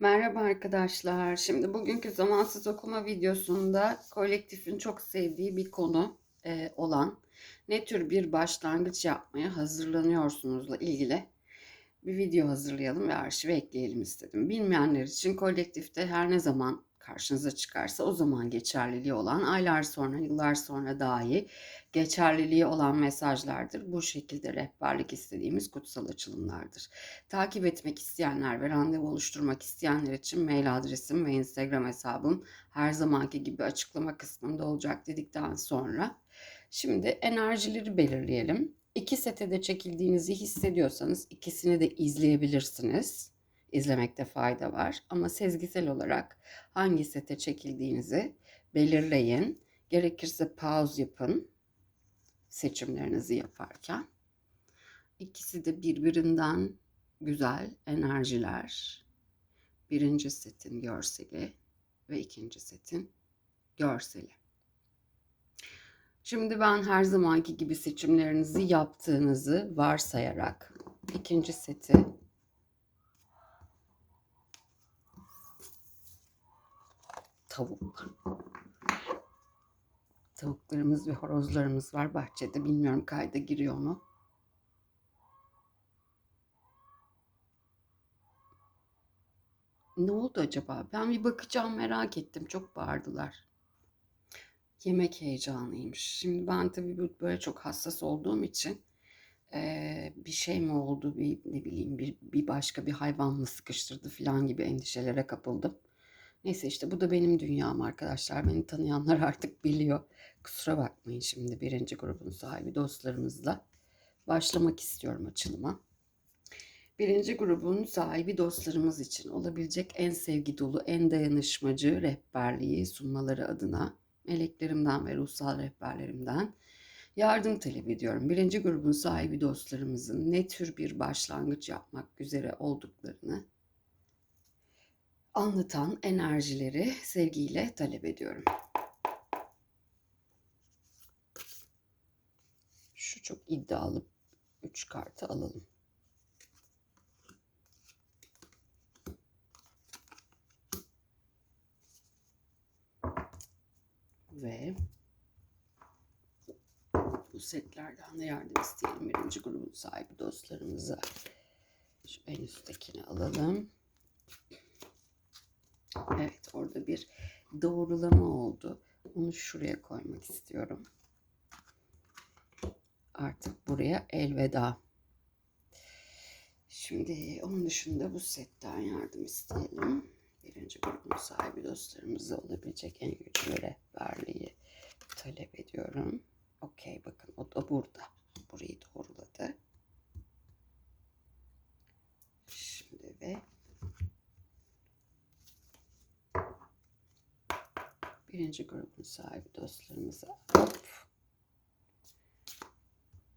Merhaba arkadaşlar. Şimdi bugünkü zamansız okuma videosunda kolektifin çok sevdiği bir konu e, olan ne tür bir başlangıç yapmaya hazırlanıyorsunuzla ilgili bir video hazırlayalım ve arşive ekleyelim istedim. Bilmeyenler için kolektifte her ne zaman karşınıza çıkarsa o zaman geçerliliği olan, aylar sonra, yıllar sonra dahi geçerliliği olan mesajlardır. Bu şekilde rehberlik istediğimiz kutsal açılımlardır. Takip etmek isteyenler ve randevu oluşturmak isteyenler için mail adresim ve Instagram hesabım her zamanki gibi açıklama kısmında olacak dedikten sonra şimdi enerjileri belirleyelim. İki sete de çekildiğinizi hissediyorsanız ikisini de izleyebilirsiniz. İzlemekte fayda var ama sezgisel olarak hangi sete çekildiğinizi belirleyin. Gerekirse pause yapın seçimlerinizi yaparken. İkisi de birbirinden güzel enerjiler. Birinci setin görseli ve ikinci setin görseli. Şimdi ben her zamanki gibi seçimlerinizi yaptığınızı varsayarak ikinci seti tavuk. Tavuklarımız ve horozlarımız var bahçede. Bilmiyorum kayda giriyor mu? Ne oldu acaba? Ben bir bakacağım merak ettim. Çok bağırdılar. Yemek heyecanıymış. Şimdi ben tabii böyle çok hassas olduğum için eee, bir şey mi oldu, bir ne bileyim bir, bir başka bir hayvan mı sıkıştırdı falan gibi endişelere kapıldım. Neyse işte bu da benim dünyam arkadaşlar. Beni tanıyanlar artık biliyor. Kusura bakmayın şimdi birinci grubun sahibi dostlarımızla başlamak istiyorum açılıma. Birinci grubun sahibi dostlarımız için olabilecek en sevgi dolu, en dayanışmacı rehberliği sunmaları adına meleklerimden ve ruhsal rehberlerimden yardım talep ediyorum. Birinci grubun sahibi dostlarımızın ne tür bir başlangıç yapmak üzere olduklarını anlatan enerjileri sevgiyle talep ediyorum. Şu çok iddialı 3 kartı alalım. Ve bu setlerden de yardım isteyelim. Birinci grubun sahibi dostlarımıza. Şu en üsttekini alalım. Evet orada bir doğrulama oldu. Onu şuraya koymak istiyorum. Artık buraya elveda. Şimdi onun dışında bu setten yardım isteyelim. Birinci grubun sahibi dostlarımıza olabilecek en güçlü rehberliği talep ediyorum. Okey bakın o da burada. Burayı doğruladı. Şimdi ve birinci grubun sahibi dostlarımıza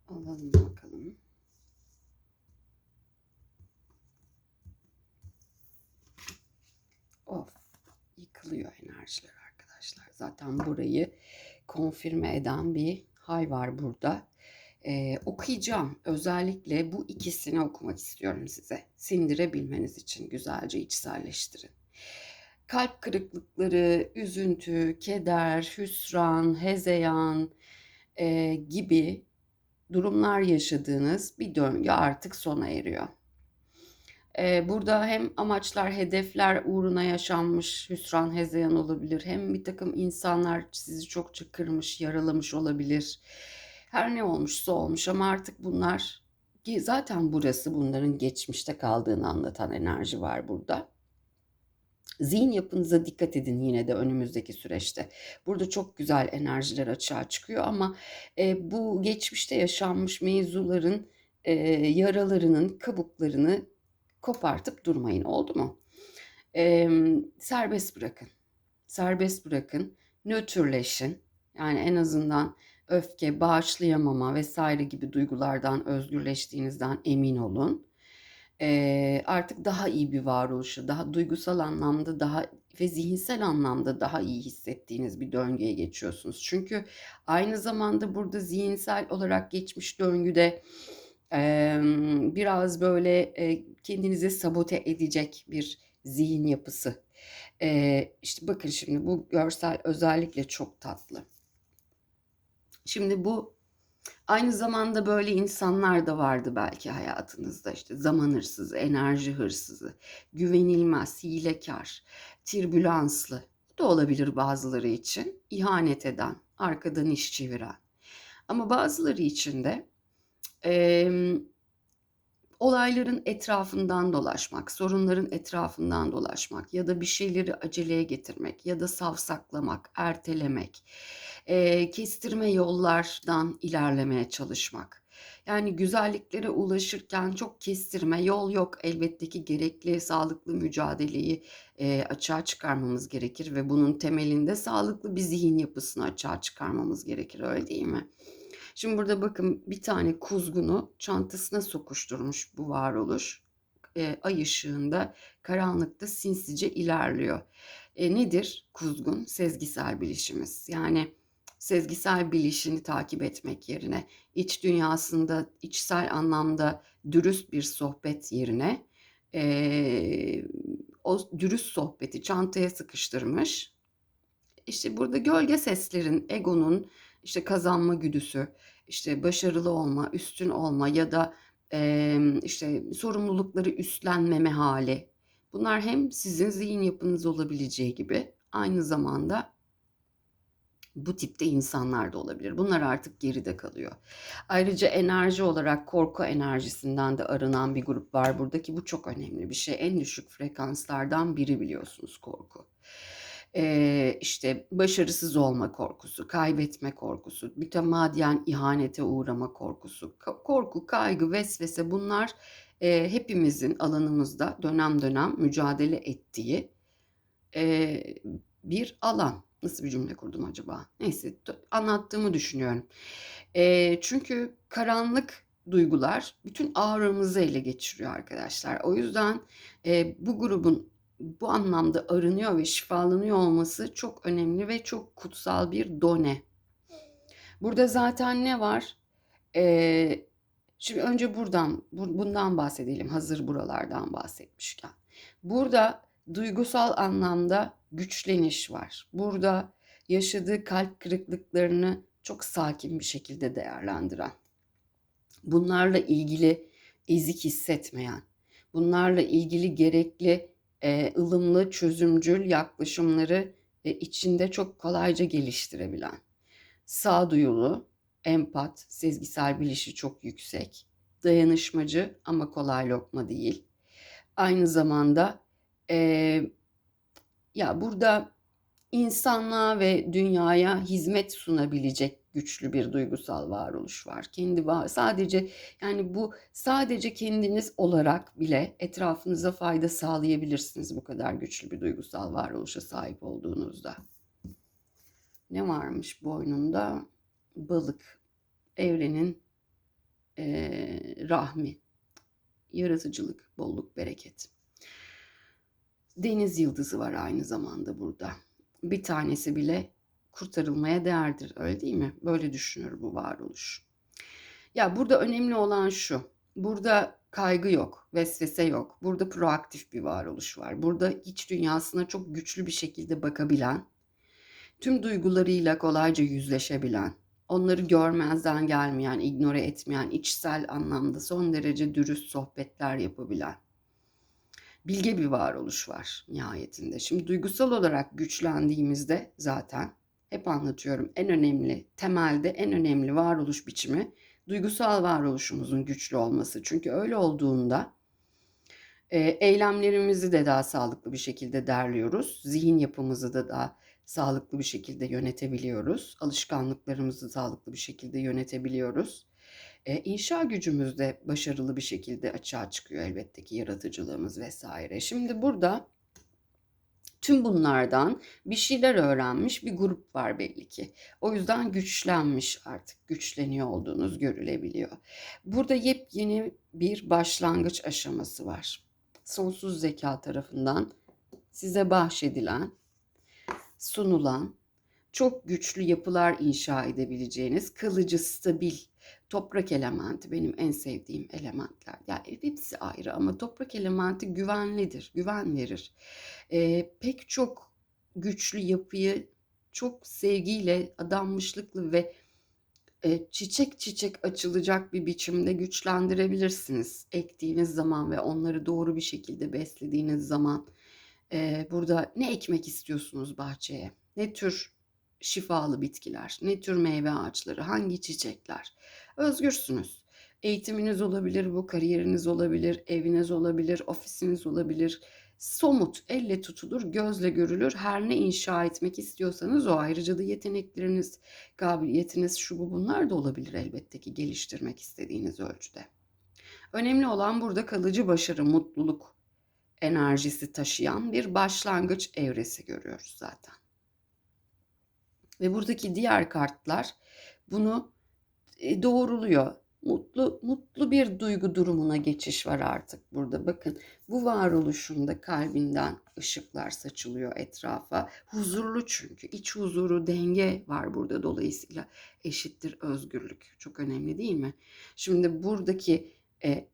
alalım bakalım. Of yıkılıyor enerjiler arkadaşlar. Zaten burayı konfirme eden bir hal var burada. Ee, okuyacağım. Özellikle bu ikisini okumak istiyorum size. Sindirebilmeniz için güzelce içselleştirin kalp kırıklıkları, üzüntü, keder, hüsran, hezeyan e, gibi durumlar yaşadığınız bir döngü artık sona eriyor. E, burada hem amaçlar, hedefler uğruna yaşanmış hüsran, hezeyan olabilir. Hem bir takım insanlar sizi çokça kırmış, yaralamış olabilir. Her ne olmuşsa olmuş ama artık bunlar zaten burası bunların geçmişte kaldığını anlatan enerji var burada. Zihin yapınıza dikkat edin yine de önümüzdeki süreçte. Burada çok güzel enerjiler açığa çıkıyor ama e, bu geçmişte yaşanmış mevzuların e, yaralarının kabuklarını kopartıp durmayın oldu mu? E, serbest bırakın. Serbest bırakın. Nötrleşin. Yani en azından öfke, bağışlayamama vesaire gibi duygulardan özgürleştiğinizden emin olun e, artık daha iyi bir varoluşu, daha duygusal anlamda daha ve zihinsel anlamda daha iyi hissettiğiniz bir döngüye geçiyorsunuz. Çünkü aynı zamanda burada zihinsel olarak geçmiş döngüde e, biraz böyle e, kendinizi sabote edecek bir zihin yapısı. Ee, işte bakın şimdi bu görsel özellikle çok tatlı. Şimdi bu aynı zamanda böyle insanlar da vardı belki hayatınızda işte zaman hırsızı, enerji hırsızı, güvenilmez, hilekar, tirbülanslı Bu da olabilir bazıları için ihanet eden, arkadan iş çeviren. Ama bazıları için de eee, olayların etrafından dolaşmak, sorunların etrafından dolaşmak ya da bir şeyleri aceleye getirmek ya da savsaklamak, ertelemek, eee, kestirme yollardan ilerlemeye çalışmak. Yani güzelliklere ulaşırken çok kestirme yol yok. Elbette ki gerekli sağlıklı mücadeleyi eee, açığa çıkarmamız gerekir ve bunun temelinde sağlıklı bir zihin yapısını açığa çıkarmamız gerekir, öyle değil mi? Şimdi burada bakın bir tane kuzgunu çantasına sokuşturmuş bu varoluş. E, ay ışığında karanlıkta sinsice ilerliyor. E, nedir kuzgun? Sezgisel bilişimiz. Yani sezgisel bilişini takip etmek yerine iç dünyasında içsel anlamda dürüst bir sohbet yerine e, o dürüst sohbeti çantaya sıkıştırmış. İşte burada gölge seslerin, egonun, işte kazanma güdüsü, işte başarılı olma, üstün olma ya da eee, işte sorumlulukları üstlenmeme hali. Bunlar hem sizin zihin yapınız olabileceği gibi aynı zamanda bu tipte insanlar da olabilir. Bunlar artık geride kalıyor. Ayrıca enerji olarak korku enerjisinden de arınan bir grup var buradaki. Bu çok önemli bir şey. En düşük frekanslardan biri biliyorsunuz korku. Ee, işte başarısız olma korkusu, kaybetme korkusu, mütemadiyen ihanete uğrama korkusu, korku, kaygı, vesvese bunlar e, hepimizin alanımızda dönem dönem mücadele ettiği e, bir alan. Nasıl bir cümle kurdum acaba? Neyse anlattığımı düşünüyorum. E, çünkü karanlık duygular bütün ağrımızı ele geçiriyor arkadaşlar. O yüzden e, bu grubun bu anlamda arınıyor ve şifalanıyor olması çok önemli ve çok kutsal bir done. Burada zaten ne var? Ee, şimdi önce buradan bundan bahsedelim hazır buralardan bahsetmişken. Burada duygusal anlamda güçleniş var. Burada yaşadığı kalp kırıklıklarını çok sakin bir şekilde değerlendiren, bunlarla ilgili ezik hissetmeyen, bunlarla ilgili gerekli e, ılımlı, çözümcül yaklaşımları e, içinde çok kolayca geliştirebilen, sağduyulu, empat, sezgisel bilişi çok yüksek, dayanışmacı ama kolay lokma değil. Aynı zamanda e, ya burada insanlığa ve dünyaya hizmet sunabilecek güçlü bir duygusal varoluş var. Kendi var sadece yani bu sadece kendiniz olarak bile etrafınıza fayda sağlayabilirsiniz bu kadar güçlü bir duygusal varoluşa sahip olduğunuzda. Ne varmış boynunda? Balık, evrenin e, rahmi, yaratıcılık, bolluk, bereket. Deniz yıldızı var aynı zamanda burada. Bir tanesi bile kurtarılmaya değerdir. Öyle değil mi? Böyle düşünür bu varoluş. Ya burada önemli olan şu. Burada kaygı yok, vesvese yok. Burada proaktif bir varoluş var. Burada iç dünyasına çok güçlü bir şekilde bakabilen, tüm duygularıyla kolayca yüzleşebilen, onları görmezden gelmeyen, ignore etmeyen, içsel anlamda son derece dürüst sohbetler yapabilen bilge bir varoluş var nihayetinde. Şimdi duygusal olarak güçlendiğimizde zaten hep anlatıyorum en önemli temelde en önemli varoluş biçimi duygusal varoluşumuzun güçlü olması. Çünkü öyle olduğunda e, eylemlerimizi de daha sağlıklı bir şekilde derliyoruz. Zihin yapımızı da daha sağlıklı bir şekilde yönetebiliyoruz. Alışkanlıklarımızı sağlıklı bir şekilde yönetebiliyoruz. E, inşa gücümüz de başarılı bir şekilde açığa çıkıyor elbette ki yaratıcılığımız vesaire. Şimdi burada Tüm bunlardan bir şeyler öğrenmiş bir grup var belli ki. O yüzden güçlenmiş artık, güçleniyor olduğunuz görülebiliyor. Burada yepyeni bir başlangıç aşaması var. Sonsuz zeka tarafından size bahşedilen, sunulan çok güçlü yapılar inşa edebileceğiniz, kalıcı, stabil, Toprak elementi benim en sevdiğim elementler. Yani hepsi ayrı ama toprak elementi güvenlidir, güven verir. Ee, pek çok güçlü yapıyı çok sevgiyle, adanmışlıkla ve e, çiçek çiçek açılacak bir biçimde güçlendirebilirsiniz. Ektiğiniz zaman ve onları doğru bir şekilde beslediğiniz zaman. E, burada ne ekmek istiyorsunuz bahçeye? Ne tür şifalı bitkiler, ne tür meyve ağaçları, hangi çiçekler? Özgürsünüz. Eğitiminiz olabilir, bu kariyeriniz olabilir, eviniz olabilir, ofisiniz olabilir. Somut, elle tutulur, gözle görülür. Her ne inşa etmek istiyorsanız o ayrıca da yetenekleriniz, kabiliyetiniz, şu bu bunlar da olabilir elbette ki geliştirmek istediğiniz ölçüde. Önemli olan burada kalıcı başarı, mutluluk enerjisi taşıyan bir başlangıç evresi görüyoruz zaten. Ve buradaki diğer kartlar bunu e, doğruluyor. Mutlu mutlu bir duygu durumuna geçiş var artık burada. Bakın bu varoluşunda kalbinden ışıklar saçılıyor etrafa. Huzurlu çünkü iç huzuru, denge var burada dolayısıyla eşittir özgürlük. Çok önemli değil mi? Şimdi buradaki e,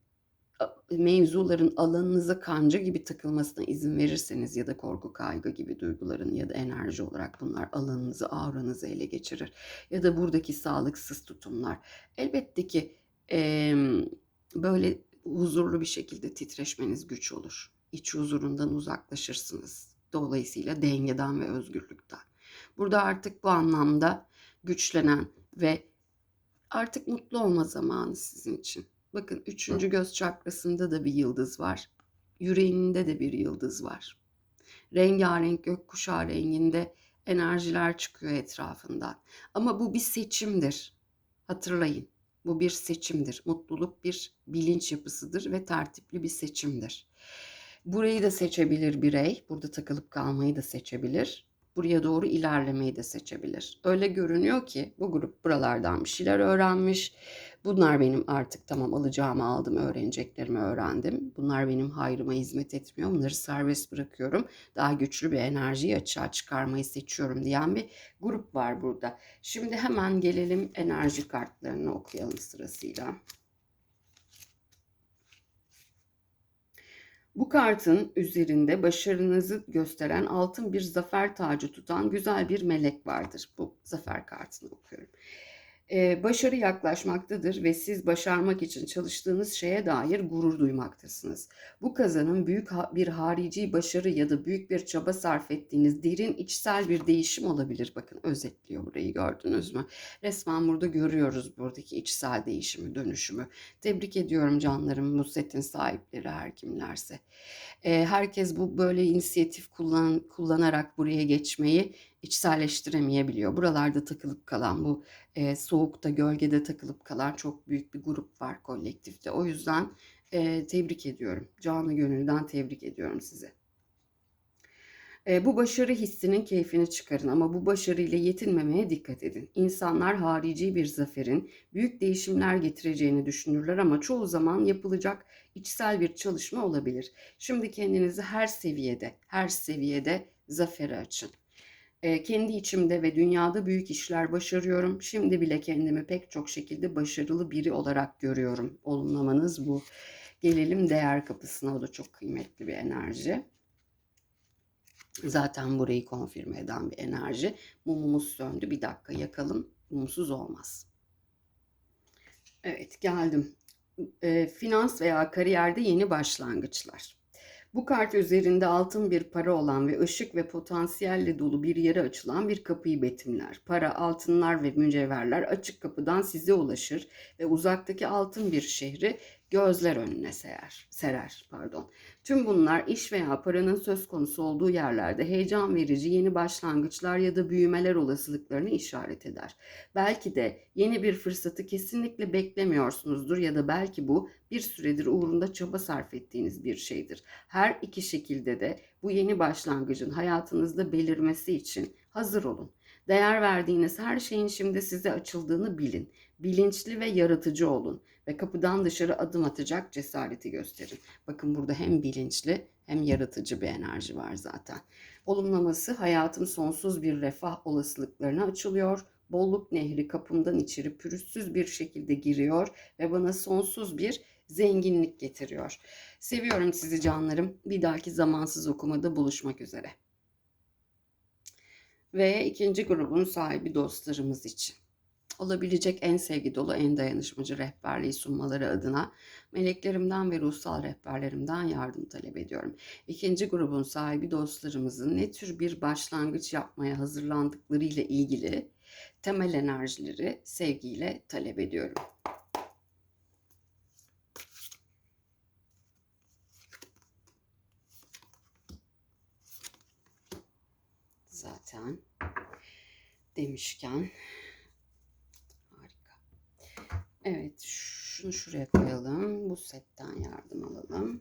mevzuların alanınıza kanca gibi takılmasına izin verirseniz ya da korku, kaygı gibi duyguların ya da enerji olarak bunlar alanınızı, auranızı ele geçirir. Ya da buradaki sağlıksız tutumlar. Elbette ki e, böyle huzurlu bir şekilde titreşmeniz güç olur. İç huzurundan uzaklaşırsınız. Dolayısıyla dengeden ve özgürlükten. Burada artık bu anlamda güçlenen ve artık mutlu olma zamanı sizin için. Bakın üçüncü göz çakrasında da bir yıldız var. Yüreğinde de bir yıldız var. Rengarenk gökkuşağı renginde enerjiler çıkıyor etrafından. Ama bu bir seçimdir. Hatırlayın. Bu bir seçimdir. Mutluluk bir bilinç yapısıdır ve tertipli bir seçimdir. Burayı da seçebilir birey. Burada takılıp kalmayı da seçebilir. Buraya doğru ilerlemeyi de seçebilir. Öyle görünüyor ki bu grup buralardan bir şeyler öğrenmiş Bunlar benim artık tamam alacağımı aldım, öğreneceklerimi öğrendim. Bunlar benim hayrıma hizmet etmiyor. Bunları serbest bırakıyorum. Daha güçlü bir enerjiyi açığa çıkarmayı seçiyorum diyen bir grup var burada. Şimdi hemen gelelim enerji kartlarını okuyalım sırasıyla. Bu kartın üzerinde başarınızı gösteren altın bir zafer tacı tutan güzel bir melek vardır. Bu zafer kartını okuyorum başarı yaklaşmaktadır ve siz başarmak için çalıştığınız şeye dair gurur duymaktasınız. Bu kazanım büyük bir harici başarı ya da büyük bir çaba sarf ettiğiniz derin içsel bir değişim olabilir. Bakın özetliyor burayı gördünüz mü? Resmen burada görüyoruz buradaki içsel değişimi, dönüşümü. Tebrik ediyorum canlarım bu setin sahipleri her kimlerse. Herkes bu böyle inisiyatif kullan, kullanarak buraya geçmeyi içselleştiremeyebiliyor. Buralarda takılıp kalan bu e, soğukta, gölgede takılıp kalan çok büyük bir grup var kolektifte. O yüzden e, tebrik ediyorum. Canı gönülden tebrik ediyorum size. E, bu başarı hissinin keyfini çıkarın ama bu başarıyla yetinmemeye dikkat edin. İnsanlar harici bir zaferin büyük değişimler getireceğini düşünürler ama çoğu zaman yapılacak içsel bir çalışma olabilir. Şimdi kendinizi her seviyede, her seviyede zafere açın. E, kendi içimde ve dünyada büyük işler başarıyorum. Şimdi bile kendimi pek çok şekilde başarılı biri olarak görüyorum. Olumlamanız bu. Gelelim değer kapısına. O da çok kıymetli bir enerji. Zaten burayı konfirme eden bir enerji. Mumumuz söndü. Bir dakika yakalım. Mumsuz olmaz. Evet geldim. E, finans veya kariyerde yeni başlangıçlar. Bu kart üzerinde altın bir para olan ve ışık ve potansiyelle dolu bir yere açılan bir kapıyı betimler. Para, altınlar ve mücevherler açık kapıdan size ulaşır ve uzaktaki altın bir şehri gözler önüne serer, serer. Pardon. Tüm bunlar iş veya paranın söz konusu olduğu yerlerde heyecan verici yeni başlangıçlar ya da büyümeler olasılıklarını işaret eder. Belki de yeni bir fırsatı kesinlikle beklemiyorsunuzdur ya da belki bu bir süredir uğrunda çaba sarf ettiğiniz bir şeydir. Her iki şekilde de bu yeni başlangıcın hayatınızda belirmesi için hazır olun. Değer verdiğiniz her şeyin şimdi size açıldığını bilin. Bilinçli ve yaratıcı olun ve kapıdan dışarı adım atacak cesareti gösterin. Bakın burada hem bilinçli hem yaratıcı bir enerji var zaten. Olumlaması hayatım sonsuz bir refah olasılıklarına açılıyor. bolluk nehri kapımdan içeri pürüzsüz bir şekilde giriyor ve bana sonsuz bir zenginlik getiriyor. Seviyorum sizi canlarım. Bir dahaki zamansız okumada buluşmak üzere. Ve ikinci grubun sahibi dostlarımız için olabilecek en sevgi dolu, en dayanışmacı rehberliği sunmaları adına meleklerimden ve ruhsal rehberlerimden yardım talep ediyorum. İkinci grubun sahibi dostlarımızın ne tür bir başlangıç yapmaya hazırlandıkları ile ilgili temel enerjileri sevgiyle talep ediyorum. Zaten demişken. Evet, şunu şuraya koyalım. Bu setten yardım alalım.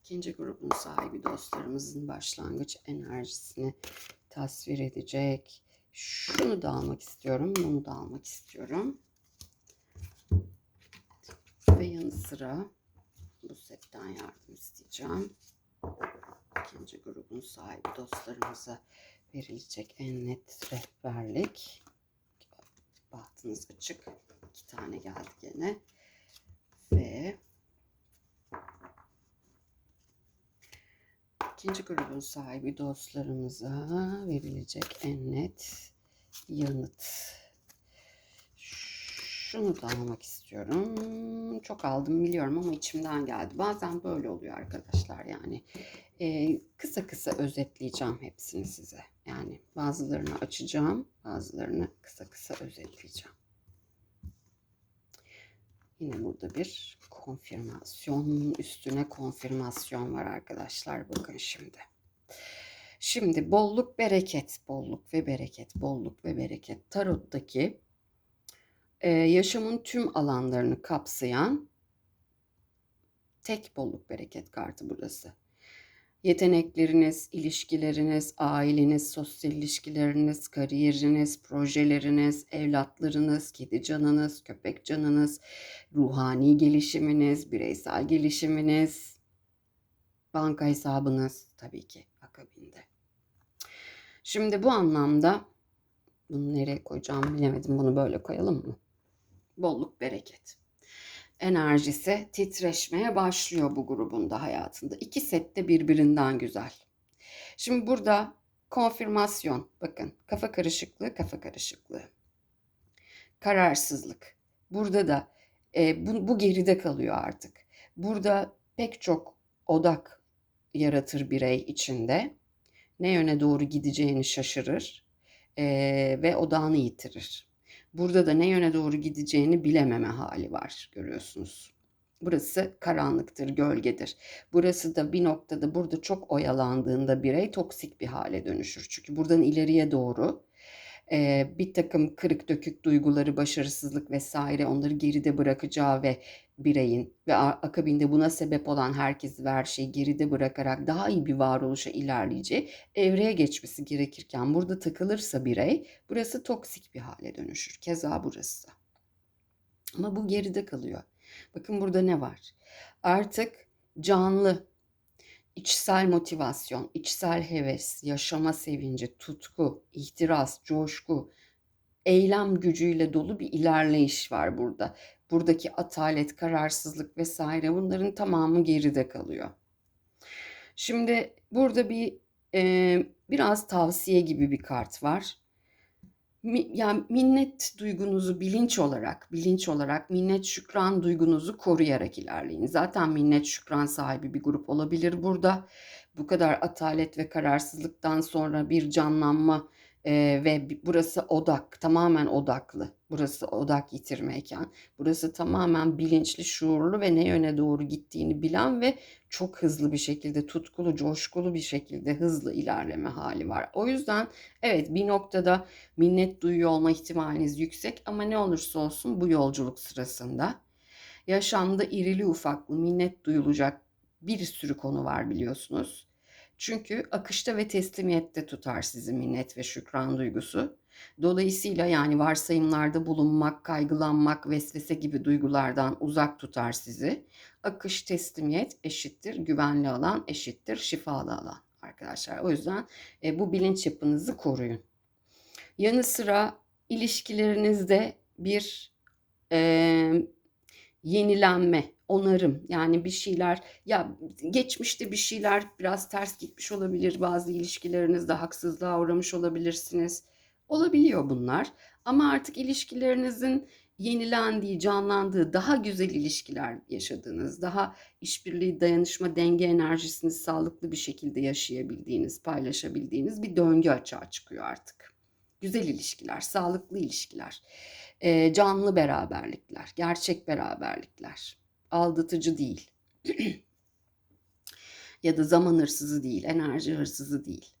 İkinci grubun sahibi dostlarımızın başlangıç enerjisini tasvir edecek. Şunu da almak istiyorum, bunu da almak istiyorum. Ve yanı sıra bu setten yardım isteyeceğim. İkinci grubun sahibi dostlarımıza verilecek en net rehberlik. Bahtınız açık. İki tane geldi gene. Ve ikinci grubun sahibi dostlarımıza verilecek en net yanıt. Şunu da almak istiyorum. Çok aldım biliyorum ama içimden geldi. Bazen böyle oluyor arkadaşlar yani. Ee, kısa kısa özetleyeceğim hepsini size. Yani bazılarını açacağım, bazılarını kısa kısa özetleyeceğim. Yine burada bir konfirmasyon üstüne konfirmasyon var arkadaşlar. Bakın şimdi. Şimdi bolluk bereket, bolluk ve bereket, bolluk ve bereket. Tarot'taki e, yaşamın tüm alanlarını kapsayan tek bolluk bereket kartı burası. Yetenekleriniz, ilişkileriniz, aileniz, sosyal ilişkileriniz, kariyeriniz, projeleriniz, evlatlarınız, kedi canınız, köpek canınız, ruhani gelişiminiz, bireysel gelişiminiz, banka hesabınız tabii ki akabinde. Şimdi bu anlamda bunu nereye koyacağım bilemedim. Bunu böyle koyalım mı? Bolluk, bereket enerjisi titreşmeye başlıyor bu grubun da hayatında. İki set de birbirinden güzel. Şimdi burada konfirmasyon. Bakın kafa karışıklığı, kafa karışıklığı. Kararsızlık. Burada da e, bu, bu geride kalıyor artık. Burada pek çok odak yaratır birey içinde. Ne yöne doğru gideceğini şaşırır e, ve odağını yitirir. Burada da ne yöne doğru gideceğini bilememe hali var görüyorsunuz. Burası karanlıktır, gölgedir. Burası da bir noktada burada çok oyalandığında birey toksik bir hale dönüşür. Çünkü buradan ileriye doğru e, bir takım kırık dökük duyguları, başarısızlık vesaire onları geride bırakacağı ve bireyin ve akabinde buna sebep olan herkesi ve her şeyi geride bırakarak daha iyi bir varoluşa ilerleyeceği evreye geçmesi gerekirken burada takılırsa birey burası toksik bir hale dönüşür. Keza burası. Ama bu geride kalıyor. Bakın burada ne var? Artık canlı, içsel motivasyon, içsel heves, yaşama sevinci, tutku, ihtiras, coşku, eylem gücüyle dolu bir ilerleyiş var burada. Buradaki atalet, kararsızlık vesaire bunların tamamı geride kalıyor. Şimdi burada bir e, biraz tavsiye gibi bir kart var. Yani minnet duygunuzu bilinç olarak, bilinç olarak minnet şükran duygunuzu koruyarak ilerleyin. Zaten minnet şükran sahibi bir grup olabilir burada. Bu kadar atalet ve kararsızlıktan sonra bir canlanma e, ve burası odak, tamamen odaklı. Burası odak yitirmeyken. Burası tamamen bilinçli, şuurlu ve ne yöne doğru gittiğini bilen ve çok hızlı bir şekilde, tutkulu, coşkulu bir şekilde hızlı ilerleme hali var. O yüzden evet bir noktada minnet duyuyor olma ihtimaliniz yüksek ama ne olursa olsun bu yolculuk sırasında yaşamda irili ufaklı minnet duyulacak bir sürü konu var biliyorsunuz. Çünkü akışta ve teslimiyette tutar sizi minnet ve şükran duygusu. Dolayısıyla yani varsayımlarda bulunmak, kaygılanmak, vesvese gibi duygulardan uzak tutar sizi. Akış, teslimiyet eşittir, güvenli alan eşittir, şifalı alan arkadaşlar. O yüzden e, bu bilinç yapınızı koruyun. Yanı sıra ilişkilerinizde bir eee, yenilenme, onarım yani bir şeyler ya geçmişte bir şeyler biraz ters gitmiş olabilir. Bazı ilişkilerinizde haksızlığa uğramış olabilirsiniz. Olabiliyor bunlar. Ama artık ilişkilerinizin yenilendiği, canlandığı, daha güzel ilişkiler yaşadığınız, daha işbirliği, dayanışma, denge enerjisini sağlıklı bir şekilde yaşayabildiğiniz, paylaşabildiğiniz bir döngü açığa çıkıyor artık. Güzel ilişkiler, sağlıklı ilişkiler, canlı beraberlikler, gerçek beraberlikler, aldatıcı değil. Ya da zaman hırsızı değil, enerji hırsızı değil.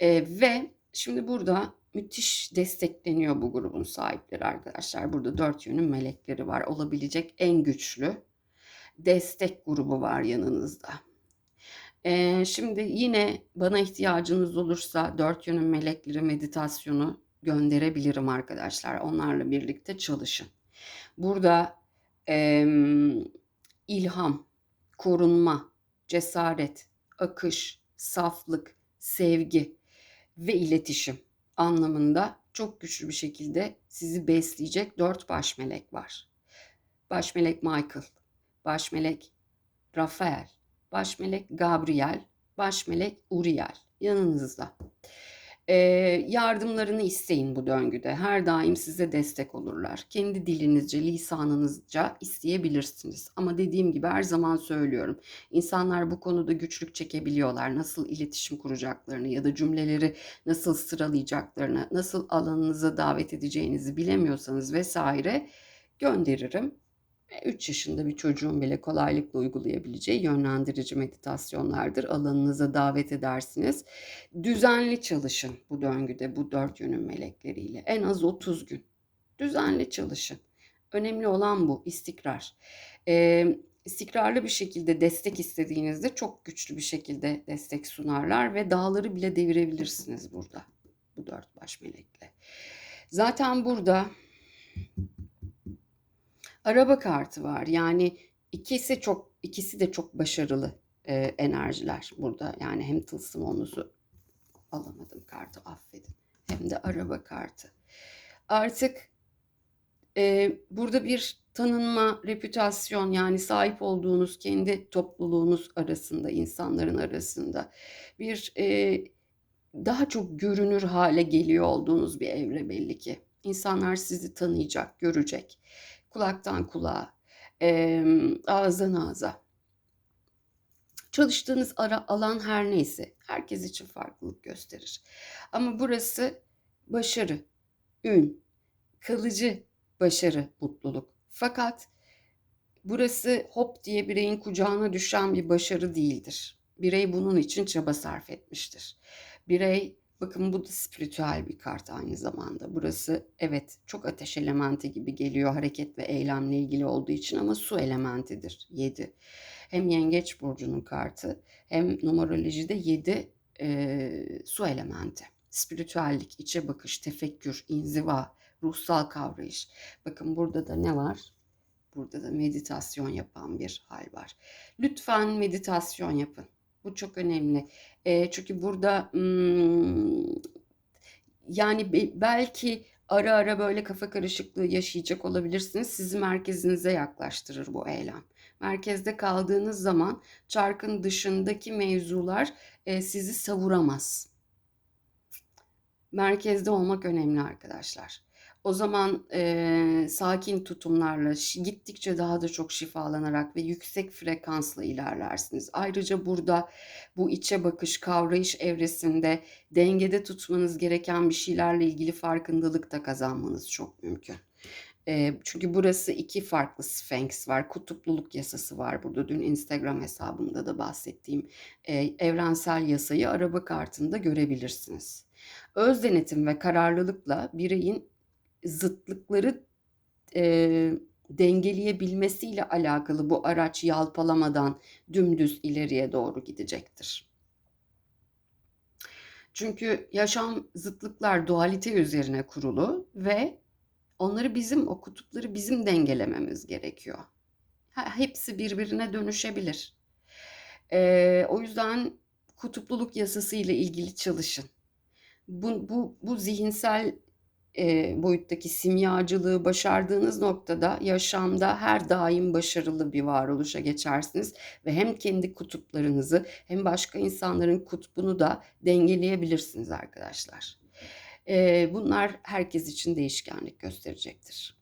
Eee, ve şimdi burada müthiş destekleniyor bu grubun sahipleri arkadaşlar. Burada dört yönün melekleri var. Olabilecek en güçlü destek grubu var yanınızda. Eee, şimdi yine bana ihtiyacınız olursa dört yönün melekleri meditasyonu gönderebilirim arkadaşlar. Onlarla birlikte çalışın. Burada em, ilham, korunma, cesaret, akış, saflık, sevgi ve iletişim anlamında çok güçlü bir şekilde sizi besleyecek dört baş melek var. Baş melek Michael, baş melek Rafael, baş melek Gabriel, baş melek Uriel yanınızda. Ee, yardımlarını isteyin bu döngüde. Her daim size destek olurlar. Kendi dilinizce, lisanınızca isteyebilirsiniz. Ama dediğim gibi her zaman söylüyorum. İnsanlar bu konuda güçlük çekebiliyorlar. Nasıl iletişim kuracaklarını ya da cümleleri nasıl sıralayacaklarını, nasıl alanınıza davet edeceğinizi bilemiyorsanız vesaire gönderirim. 3 yaşında bir çocuğun bile kolaylıkla uygulayabileceği yönlendirici meditasyonlardır. Alanınıza davet edersiniz. Düzenli çalışın bu döngüde bu dört yönün melekleriyle. En az 30 gün. Düzenli çalışın. Önemli olan bu istikrar. Ee, istikrarlı bir şekilde destek istediğinizde çok güçlü bir şekilde destek sunarlar ve dağları bile devirebilirsiniz burada. Bu dört baş melekle. Zaten burada araba kartı var. Yani ikisi çok ikisi de çok başarılı e, enerjiler burada. Yani hem tılsım onuzu alamadım kartı affedin. Hem de araba kartı. Artık e, burada bir tanınma, reputasyon yani sahip olduğunuz kendi topluluğunuz arasında, insanların arasında bir e, daha çok görünür hale geliyor olduğunuz bir evre belli ki. İnsanlar sizi tanıyacak, görecek kulaktan kulağa, e, ağızdan ağza. Çalıştığınız ara, alan her neyse herkes için farklılık gösterir. Ama burası başarı, ün, kalıcı başarı, mutluluk. Fakat burası hop diye bireyin kucağına düşen bir başarı değildir. Birey bunun için çaba sarf etmiştir. Birey Bakın bu da spiritüel bir kart aynı zamanda. Burası evet çok ateş elementi gibi geliyor hareket ve eylemle ilgili olduğu için ama su elementidir 7. Hem yengeç burcunun kartı hem numerolojide 7 e, su elementi. Spiritüellik, içe bakış, tefekkür, inziva, ruhsal kavrayış. Bakın burada da ne var? Burada da meditasyon yapan bir hal var. Lütfen meditasyon yapın. Bu çok önemli. E, çünkü burada hmm, yani belki ara ara böyle kafa karışıklığı yaşayacak olabilirsiniz. Sizi merkezinize yaklaştırır bu eylem. Merkezde kaldığınız zaman çarkın dışındaki mevzular e, sizi savuramaz. Merkezde olmak önemli arkadaşlar. O zaman e, sakin tutumlarla gittikçe daha da çok şifalanarak ve yüksek frekansla ilerlersiniz. Ayrıca burada bu içe bakış, kavrayış evresinde dengede tutmanız gereken bir şeylerle ilgili farkındalık da kazanmanız çok mümkün. E, çünkü burası iki farklı Sphinx var. Kutupluluk yasası var burada. Dün Instagram hesabımda da bahsettiğim e, evrensel yasayı araba kartında görebilirsiniz. Öz denetim ve kararlılıkla bireyin zıtlıkları e, dengeleyebilmesiyle alakalı bu araç yalpalamadan dümdüz ileriye doğru gidecektir. Çünkü yaşam zıtlıklar dualite üzerine kurulu ve onları bizim o kutupları bizim dengelememiz gerekiyor. Hepsi birbirine dönüşebilir. Ee, o yüzden kutupluluk yasası ile ilgili çalışın. Bu, bu, bu zihinsel e, boyuttaki simyacılığı başardığınız noktada yaşamda her daim başarılı bir varoluşa geçersiniz ve hem kendi kutuplarınızı hem başka insanların kutbunu da dengeleyebilirsiniz arkadaşlar. E, bunlar herkes için değişkenlik gösterecektir.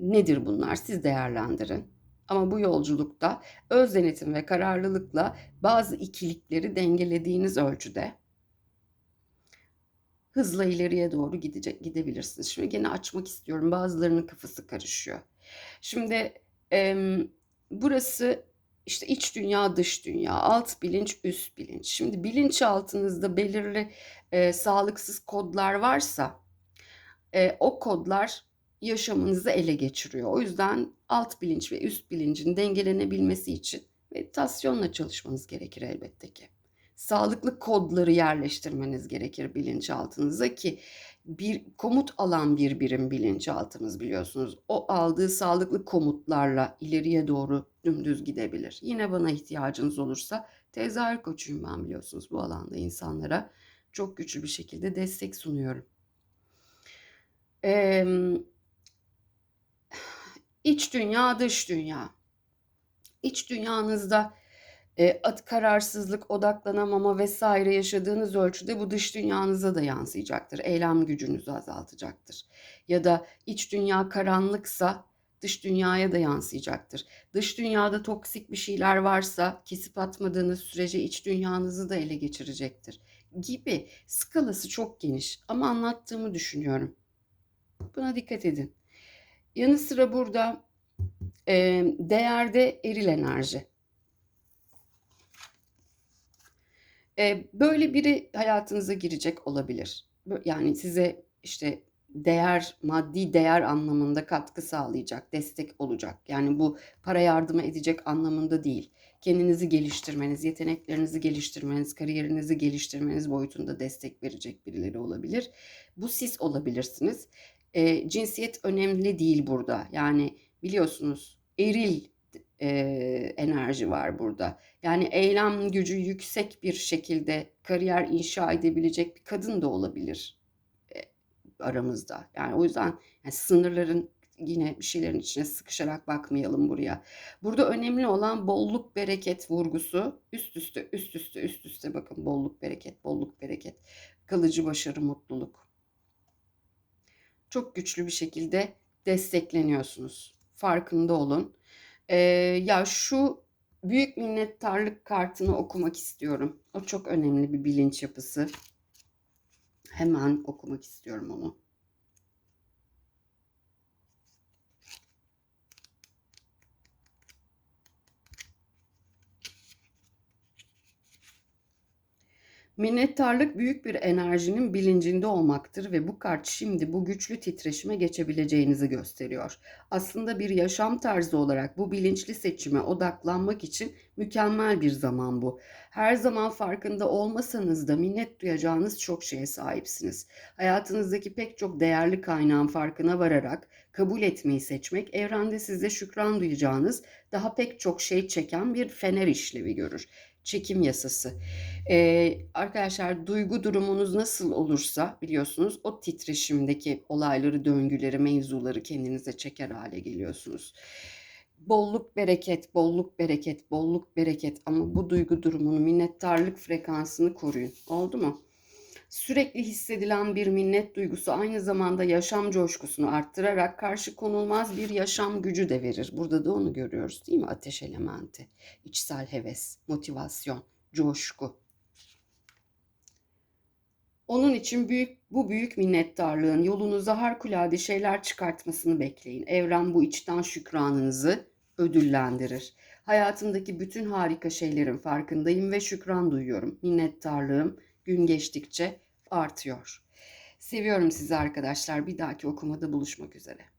Nedir bunlar? Siz değerlendirin. Ama bu yolculukta öz denetim ve kararlılıkla bazı ikilikleri dengelediğiniz ölçüde hızla ileriye doğru gidecek gidebilirsiniz. Şimdi gene açmak istiyorum. Bazılarının kafası karışıyor. Şimdi e, burası işte iç dünya, dış dünya, alt bilinç, üst bilinç. Şimdi bilinçaltınızda belirli e, sağlıksız kodlar varsa e, o kodlar yaşamınızı ele geçiriyor. O yüzden alt bilinç ve üst bilincin dengelenebilmesi için meditasyonla çalışmanız gerekir elbette ki. Sağlıklı kodları yerleştirmeniz gerekir bilinçaltınıza ki bir komut alan bir birim bilinçaltımız biliyorsunuz. O aldığı sağlıklı komutlarla ileriye doğru dümdüz gidebilir. Yine bana ihtiyacınız olursa tezahür koçuyum ben biliyorsunuz bu alanda insanlara çok güçlü bir şekilde destek sunuyorum. Ee, iç dünya, dış dünya. İç dünyanızda e, at kararsızlık, odaklanamama vesaire yaşadığınız ölçüde bu dış dünyanıza da yansıyacaktır. Eylem gücünüzü azaltacaktır. Ya da iç dünya karanlıksa dış dünyaya da yansıyacaktır. Dış dünyada toksik bir şeyler varsa kesip atmadığınız sürece iç dünyanızı da ele geçirecektir. Gibi skalası çok geniş ama anlattığımı düşünüyorum. Buna dikkat edin. Yanı sıra burada e, değerde eril enerji. E, böyle biri hayatınıza girecek olabilir. Yani size işte değer, maddi değer anlamında katkı sağlayacak, destek olacak. Yani bu para yardımı edecek anlamında değil. Kendinizi geliştirmeniz, yeteneklerinizi geliştirmeniz, kariyerinizi geliştirmeniz boyutunda destek verecek birileri olabilir. Bu siz olabilirsiniz. E, cinsiyet önemli değil burada. Yani biliyorsunuz eril e, enerji var burada. Yani eylem gücü yüksek bir şekilde kariyer inşa edebilecek bir kadın da olabilir e, aramızda. Yani o yüzden yani sınırların yine bir şeylerin içine sıkışarak bakmayalım buraya. Burada önemli olan bolluk bereket vurgusu. Üst üste üst üste üst üste bakın bolluk bereket bolluk bereket. Kalıcı başarı mutluluk. Çok güçlü bir şekilde destekleniyorsunuz. Farkında olun. Ee, ya şu büyük minnettarlık kartını okumak istiyorum. O çok önemli bir bilinç yapısı. Hemen okumak istiyorum onu. Minnettarlık büyük bir enerjinin bilincinde olmaktır ve bu kart şimdi bu güçlü titreşime geçebileceğinizi gösteriyor. Aslında bir yaşam tarzı olarak bu bilinçli seçime odaklanmak için mükemmel bir zaman bu. Her zaman farkında olmasanız da minnet duyacağınız çok şeye sahipsiniz. Hayatınızdaki pek çok değerli kaynağın farkına vararak kabul etmeyi seçmek evrende size şükran duyacağınız daha pek çok şey çeken bir fener işlevi görür çekim yasası. Ee, arkadaşlar duygu durumunuz nasıl olursa biliyorsunuz o titreşimdeki olayları, döngüleri, mevzuları kendinize çeker hale geliyorsunuz. Bolluk bereket, bolluk bereket, bolluk bereket ama bu duygu durumunu, minnettarlık frekansını koruyun. Oldu mu? Sürekli hissedilen bir minnet duygusu aynı zamanda yaşam coşkusunu arttırarak karşı konulmaz bir yaşam gücü de verir. Burada da onu görüyoruz değil mi? Ateş elementi, içsel heves, motivasyon, coşku. Onun için büyük bu büyük minnettarlığın yolunuza harikulade şeyler çıkartmasını bekleyin. Evren bu içten şükranınızı ödüllendirir. Hayatımdaki bütün harika şeylerin farkındayım ve şükran duyuyorum. Minnettarlığım gün geçtikçe artıyor. Seviyorum sizi arkadaşlar. Bir dahaki okumada buluşmak üzere.